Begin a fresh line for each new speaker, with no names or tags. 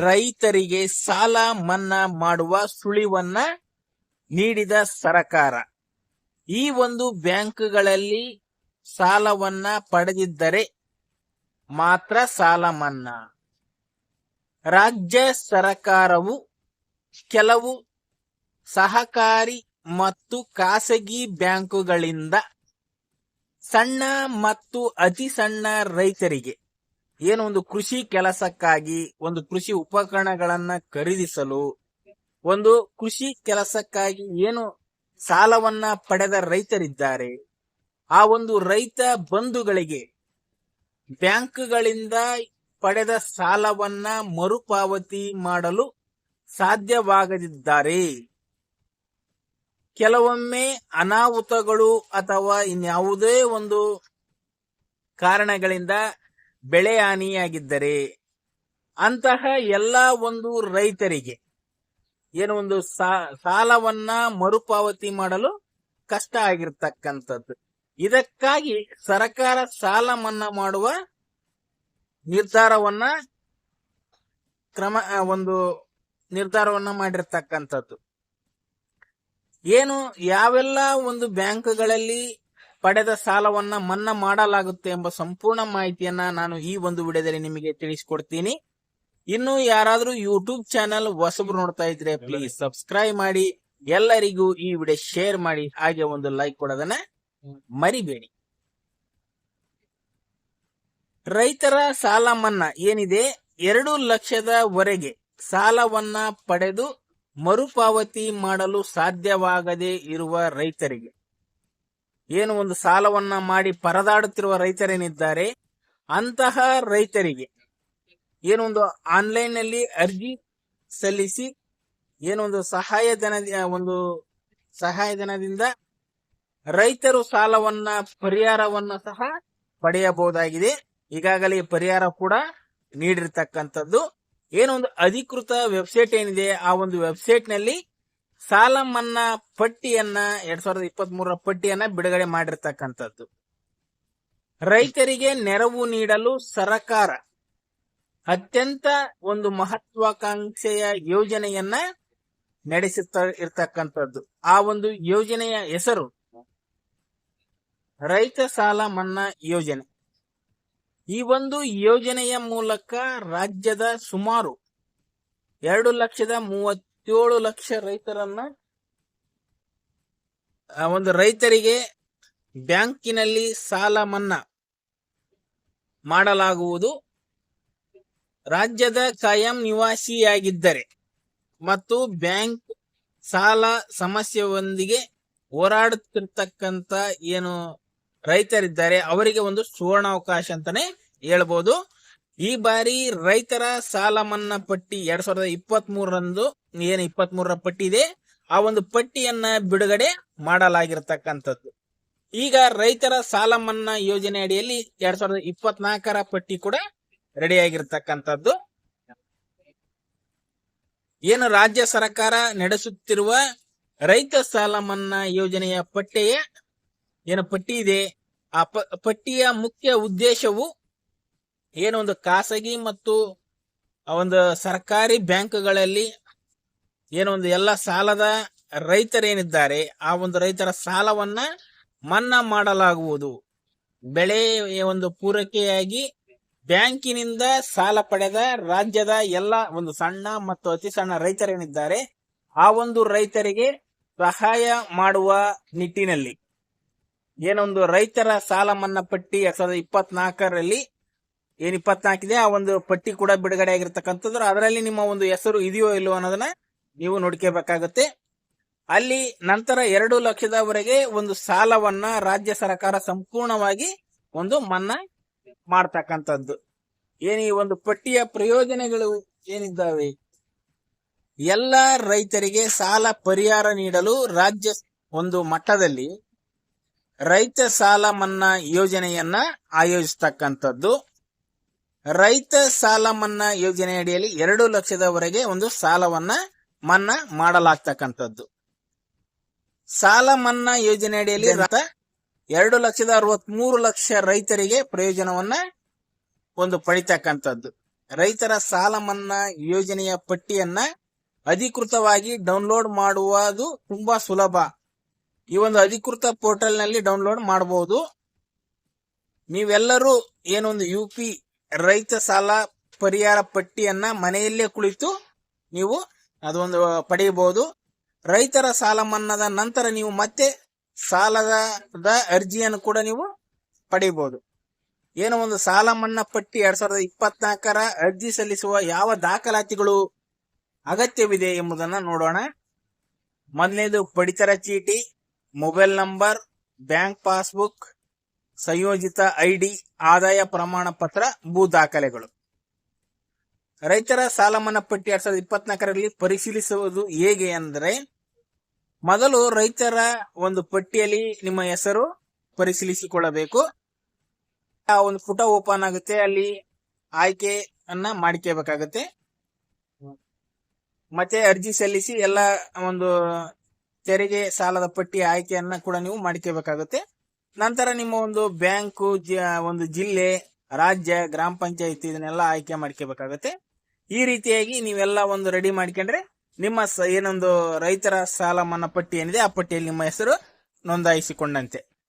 ರೈತರಿಗೆ ಸಾಲ ಮನ್ನಾ ಮಾಡುವ ಸುಳಿವನ್ನ ನೀಡಿದ ಸರಕಾರ. ಈ ಒಂದು ಬ್ಯಾಂಕ್ಗಳಲ್ಲಿ ಸಾಲವನ್ನ ಪಡೆದಿದ್ದರೆ ಮಾತ್ರ ಸಾಲ ಮನ್ನಾ. ರಾಜ್ಯ ಸರಕಾರವು ಕೆಲವು ಸಹಕಾರಿ ಮತ್ತು ಖಾಸಗಿ ಬ್ಯಾಂಕುಗಳಿಂದ ಸಣ್ಣ ಮತ್ತು ಅತಿ ಸಣ್ಣ ರೈತರಿಗೆ ಏನು ಒಂದು ಕೃಷಿ ಕೆಲಸಕ್ಕಾಗಿ, ಒಂದು ಕೃಷಿ ಉಪಕರಣಗಳನ್ನ ಖರೀದಿಸಲು, ಒಂದು ಕೃಷಿ ಕೆಲಸಕ್ಕಾಗಿ ಏನು ಸಾಲವನ್ನ ಪಡೆದ ರೈತರಿದ್ದಾರೆ, ಆ ಒಂದು ರೈತ ಬಂಧುಗಳಿಗೆ ಬ್ಯಾಂಕ್ಗಳಿಂದ ಪಡೆದ ಸಾಲವನ್ನ ಮರುಪಾವತಿ ಮಾಡಲು ಸಾಧ್ಯವಾಗದಿದ್ದಾರೆ, ಕೆಲವೊಮ್ಮೆ ಅನಾಹುತಗಳು ಅಥವಾ ಇನ್ಯಾವುದೇ ಒಂದು ಕಾರಣಗಳಿಂದ ಬೆಳೆ ಹಾನಿಯಾಗಿದ್ದರೆ ಅಂತಹ ಎಲ್ಲ ಒಂದು ರೈತರಿಗೆ ಏನು ಒಂದು ಸಾಲವನ್ನ ಮರುಪಾವತಿ ಮಾಡಲು ಕಷ್ಟ ಆಗಿರ್ತಕ್ಕಂಥದ್ದು. ಇದಕ್ಕಾಗಿ ಸರ್ಕಾರ ಸಾಲ ಮನ್ನಾ ಮಾಡುವ ನಿರ್ಧಾರವನ್ನ ಕ್ರಮ ಒಂದು ನಿರ್ಧಾರವನ್ನ ಮಾಡಿರ್ತಕ್ಕಂಥದ್ದು. ಏನು, ಯಾವೆಲ್ಲ ಒಂದು ಬ್ಯಾಂಕ್ಗಳಲ್ಲಿ ಪಡೆದ ಸಾಲವನ್ನ ಮನ್ನಾ ಮಾಡಲಾಗುತ್ತೆ ಎಂಬ ಸಂಪೂರ್ಣ ಮಾಹಿತಿಯನ್ನ ನಾನು ಈ ಒಂದು ವಿಡಿಯೋದಲ್ಲಿ ನಿಮಗೆ ತಿಳಿಸಿಕೊಡ್ತೀನಿ. ಇನ್ನು ಯಾರಾದ್ರೂ ಯೂಟ್ಯೂಬ್ ಚಾನೆಲ್ ಹೊಸಬ್ರು ನೋಡ್ತಾ ಇದ್ರೆ ಪ್ಲೀಸ್ ಸಬ್ಸ್ಕ್ರೈಬ್ ಮಾಡಿ ಎಲ್ಲರಿಗೂ ಈ ವಿಡಿಯೋ ಶೇರ್ ಮಾಡಿ ಹಾಗೆ ಒಂದು ಲೈಕ್ ಕೊಡೋದನ್ನ ಮರಿಬೇಡಿ. ರೈತರ ಸಾಲ ಮನ್ನಾ ಏನಿದೆ? ಎರಡು ಲಕ್ಷದವರೆಗೆ ಸಾಲವನ್ನ ಪಡೆದು ಮರುಪಾವತಿ ಮಾಡಲು ಸಾಧ್ಯವಾಗದೇ ಇರುವ ರೈತರಿಗೆ. ಏನು ಒಂದು ಸಾಲವನ್ನ ಮಾಡಿ ಪರದಾಡುತ್ತಿರುವ ರೈತರೇನಿದ್ದಾರೆ? ಅಂತಹ ರೈತರಿಗೆ ಏನೊಂದು ಆನ್ಲೈನ್ನಲ್ಲಿ ಅರ್ಜಿ ಸಲ್ಲಿಸಿ ಏನೊಂದು ಸಹಾಯಧನ ಒಂದು ಸಹಾಯಧನದಿಂದ ರೈತರು ಸಾಲವನ್ನ, ಪರಿಹಾರವನ್ನ ಸಹ ಪಡೆಯಬಹುದಾಗಿದೆ. ಈಗಾಗಲೇ ಪರಿಹಾರ ಕೂಡ ನೀಡಿರ್ತಕ್ಕಂಥದ್ದು. ಏನೊಂದು ಅಧಿಕೃತ ವೆಬ್ಸೈಟ್ ಏನಿದೆ, ಆ ಒಂದು ವೆಬ್ಸೈಟ್ನಲ್ಲಿ ಸಾಲ ಮನ್ನಾ ಪಟ್ಟಿಯನ್ನ ಎರಡ್ ಸಾವಿರದ ಇಪ್ಪತ್ತ್ ಮೂರರ ಪಟ್ಟಿಯನ್ನ ಬಿಡುಗಡೆ ಮಾಡಿರ್ತಕ್ಕಂಥದ್ದು. ರೈತರಿಗೆ ನೆರವು ನೀಡಲು ಸರಕಾರ ಅತ್ಯಂತ ಒಂದು ಮಹತ್ವಾಕಾಂಕ್ಷೆಯ ಯೋಜನೆಯನ್ನ ನಡೆಸುತ್ತ ಇರ್ತಕ್ಕಂಥದ್ದು. ಆ ಒಂದು ಯೋಜನೆಯ ಹೆಸರು ರೈತ ಸಾಲ ಮನ್ನಾ ಯೋಜನೆ. ಈ ಒಂದು ಯೋಜನೆಯ ಮೂಲಕ ರಾಜ್ಯದ ಸುಮಾರು ಎರಡು ಲಕ್ಷದ ಮೂವತ್ತೇಳು ಲಕ್ಷ ರೈತರನ್ನ ಒಂದು ರೈತರಿಗೆ ಬ್ಯಾಂಕಿನಲ್ಲಿ ಸಾಲ ಮನ್ನಾ ಮಾಡಲಾಗುವುದು. ರಾಜ್ಯದ ಕಾಯಂ ನಿವಾಸಿಯಾಗಿದ್ದರೆ ಮತ್ತು ಬ್ಯಾಂಕ್ ಸಾಲ ಸಮಸ್ಯೆಯೊಂದಿಗೆ ಹೋರಾಡುತ್ತಿರ್ತಕ್ಕಂಥ ಏನು ರೈತರಿದ್ದಾರೆ, ಅವರಿಗೆ ಒಂದು ಸುವರ್ಣಾವಕಾಶ ಅಂತಾನೆ ಹೇಳ್ಬೋದು. ಈ ಬಾರಿ ರೈತರ ಸಾಲ ಮನ್ನಾ ಪಟ್ಟಿ ಎರಡ್ ಸಾವಿರದ ಇಪ್ಪತ್ತ್ ಮೂರರಂದು ಏನು ಇಪ್ಪತ್ತ್ ಮೂರರ ಪಟ್ಟಿ ಇದೆ, ಆ ಒಂದು ಪಟ್ಟಿಯನ್ನ ಬಿಡುಗಡೆ ಮಾಡಲಾಗಿರ್ತಕ್ಕಂಥದ್ದು. ಈಗ ರೈತರ ಸಾಲ ಮನ್ನಾ ಯೋಜನೆ ಅಡಿಯಲ್ಲಿ ಎರಡ್ ಸಾವಿರದ ಇಪ್ಪತ್ನಾಲ್ಕರ ಪಟ್ಟಿ ಕೂಡ ರೆಡಿ ಆಗಿರ್ತಕ್ಕಂಥದ್ದು ಏನು ರಾಜ್ಯ ಸರ್ಕಾರ ನಡೆಸುತ್ತಿರುವ ರೈತ ಸಾಲ ಮನ್ನಾ ಯೋಜನೆಯ ಪಟ್ಟಿಯ, ಏನು ಪಟ್ಟಿ ಇದೆ, ಆ ಪಟ್ಟಿಯ ಮುಖ್ಯ ಉದ್ದೇಶವು ಏನು ಒಂದು ಖಾಸಗಿ ಮತ್ತು ಒಂದು ಸರ್ಕಾರಿ ಬ್ಯಾಂಕ್ಗಳಲ್ಲಿ ಏನೊಂದು ಎಲ್ಲ ಸಾಲದ ರೈತರೇನಿದ್ದಾರೆ, ಆ ಒಂದು ರೈತರ ಸಾಲವನ್ನ ಮನ್ನಾ ಮಾಡಲಾಗುವುದು. ಬೆಳೆ ಒಂದು ಪೂರೈಕೆಯಾಗಿ ಬ್ಯಾಂಕಿನಿಂದ ಸಾಲ ಪಡೆದ ರಾಜ್ಯದ ಎಲ್ಲ ಒಂದು ಸಣ್ಣ ಮತ್ತು ಅತಿ ಸಣ್ಣ ರೈತರೇನಿದ್ದಾರೆ, ಆ ಒಂದು ರೈತರಿಗೆ ಸಹಾಯ ಮಾಡುವ ನಿಟ್ಟಿನಲ್ಲಿ. ಏನೊಂದು ರೈತರ ಸಾಲ ಮನ್ನಾ ಪಟ್ಟಿ, ಎರಡ್ ಸಾವಿರದ ಇಪ್ಪತ್ನಾಲ್ಕರಲ್ಲಿ ಏನ್ ಇಪ್ಪತ್ನಾಲ್ಕಿದೆ, ಆ ಒಂದು ಪಟ್ಟಿ ಕೂಡ ಬಿಡುಗಡೆ ಆಗಿರ್ತಕ್ಕಂಥದ್ದು. ಅದರಲ್ಲಿ ನಿಮ್ಮ ಒಂದು ಹೆಸರು ಇದೆಯೋ ಇಲ್ಲೋ ಅನ್ನೋದನ್ನ ನೀವು ನೋಡ್ಕೋಬೇಕಾಗುತ್ತೆ. ಅಲ್ಲಿ ನಂತರ ಎರಡು ಲಕ್ಷದವರೆಗೆ ಒಂದು ಸಾಲವನ್ನ ರಾಜ್ಯ ಸರ್ಕಾರ ಸಂಪೂರ್ಣವಾಗಿ ಒಂದು ಮನ್ನಾ ಮಾಡ್ತಕ್ಕಂಥದ್ದು. ಏನ್ ಈ ಒಂದು ಪಟ್ಟಿಯ ಪ್ರಯೋಜನಗಳು ಏನಿದ್ದಾವೆ? ಎಲ್ಲ ರೈತರಿಗೆ ಸಾಲ ಪರಿಹಾರ ನೀಡಲು ರಾಜ್ಯ ಒಂದು ಮಟ್ಟದಲ್ಲಿ ರೈತ ಸಾಲ ಮನ್ನಾ ಯೋಜನೆಯನ್ನ ಆಯೋಜಿಸ್ತಕ್ಕಂಥದ್ದು. ರೈತ ಸಾಲ ಮನ್ನಾ ಯೋಜನೆ ಅಡಿಯಲ್ಲಿ ಎರಡು ಲಕ್ಷದವರೆಗೆ ಒಂದು ಸಾಲವನ್ನ ಮನ್ನಾ ಮಾಡಲಾಗ್ತಕ್ಕಂಥದ್ದು. ಸಾಲ ಮನ್ನಾ ಯೋಜನೆ ಅಡಿಯಲ್ಲಿ ಎರಡು ಲಕ್ಷದ ಅರವತ್ಮೂರು ಲಕ್ಷ ರೈತರಿಗೆ ಪ್ರಯೋಜನವನ್ನ ಒಂದು ಪಡಿತಕ್ಕಂಥದ್ದು. ರೈತರ ಸಾಲ ಮನ್ನಾ ಯೋಜನೆಯ ಪಟ್ಟಿಯನ್ನ ಅಧಿಕೃತವಾಗಿ ಡೌನ್ಲೋಡ್ ಮಾಡುವುದು ತುಂಬಾ ಸುಲಭ. ಈ ಒಂದು ಅಧಿಕೃತ ಪೋರ್ಟಲ್ನಲ್ಲಿ ಡೌನ್ಲೋಡ್ ಮಾಡಬಹುದು. ನೀವೆಲ್ಲರೂ ಏನೊಂದು ಯು ಪಿ ರೈತ ಸಾಲ ಪರಿಹಾರ ಪಟ್ಟಿಯನ್ನ ಮನೆಯಲ್ಲೇ ಕುಳಿತು ನೀವು ಅದೊಂದು ಪಡೆಯಬಹುದು. ರೈತರ ಸಾಲ ಮನ್ನಾದ ನಂತರ ನೀವು ಮತ್ತೆ ಸಾಲದ ಅರ್ಜಿಯನ್ನು ಕೂಡ ನೀವು ಪಡೆಯಬಹುದು. ಏನೋ ಒಂದು ಸಾಲ ಮನ್ನಾ ಪಟ್ಟಿ ಎರಡ್ ಸಾವಿರದ ಇಪ್ಪತ್ನಾಲ್ಕರ ಅರ್ಜಿ ಸಲ್ಲಿಸುವ ಯಾವ ದಾಖಲಾತಿಗಳು ಅಗತ್ಯವಿದೆ ಎಂಬುದನ್ನ ನೋಡೋಣ. ಮೊದಲನೇದು ಪಡಿತರ ಚೀಟಿ, ಮೊಬೈಲ್ ನಂಬರ್, ಬ್ಯಾಂಕ್ ಪಾಸ್ಬುಕ್ ಸಂಯೋಜಿತ ಐಡಿ, ಆದಾಯ ಪ್ರಮಾಣ ಪತ್ರ, ಭೂ ದಾಖಲೆಗಳು. ರೈತರ ಸಾಲ ಮನ್ನಾ ಪಟ್ಟಿ ಎರಡ್ ಸಾವಿರದ ಇಪ್ಪತ್ನಾಲ್ಕರಲ್ಲಿ ಪರಿಶೀಲಿಸುವುದು ಹೇಗೆ ಅಂದರೆ, ಮೊದಲು ರೈತರ ಒಂದು ಪಟ್ಟಿಯಲ್ಲಿ ನಿಮ್ಮ ಹೆಸರು ಪರಿಶೀಲಿಸಿಕೊಳ್ಳಬೇಕು. ಆ ಒಂದು ಪುಟ ಓಪನ್ ಆಗುತ್ತೆ, ಅಲ್ಲಿ ಆಯ್ಕೆಯನ್ನ ಮಾಡ್ಕೋಬೇಕಾಗತ್ತೆ. ಮತ್ತೆ ಅರ್ಜಿ ಸಲ್ಲಿಸಿ ಎಲ್ಲ ಒಂದು ತೆರಿಗೆ ಸಾಲದ ಪಟ್ಟಿ ಆಯ್ಕೆಯನ್ನ ಕೂಡ ನೀವು ಮಾಡ್ಕೋಬೇಕಾಗುತ್ತೆ. ನಂತರ ನಿಮ್ಮ ಒಂದು ಬ್ಯಾಂಕು ಒಂದು ಜಿಲ್ಲೆ, ರಾಜ್ಯ, ಗ್ರಾಮ ಪಂಚಾಯತ್ ಇದನ್ನೆಲ್ಲ ಆಯ್ಕೆ ಮಾಡ್ಕೋಬೇಕಾಗತ್ತೆ. ಈ ರೀತಿಯಾಗಿ ನೀವೆಲ್ಲ ಒಂದು ರೆಡಿ ಮಾಡ್ಕೊಂಡ್ರೆ ನಿಮ್ಮ ಏನೊಂದು ರೈತರ ಸಾಲ ಮನ್ನಾ ಪಟ್ಟಿ ಏನಿದೆ, ಆ ಪಟ್ಟಿಯಲ್ಲಿ ನಿಮ್ಮ ಹೆಸರು ನೋಂದಾಯಿಸಿಕೊಂಡಂತೆ.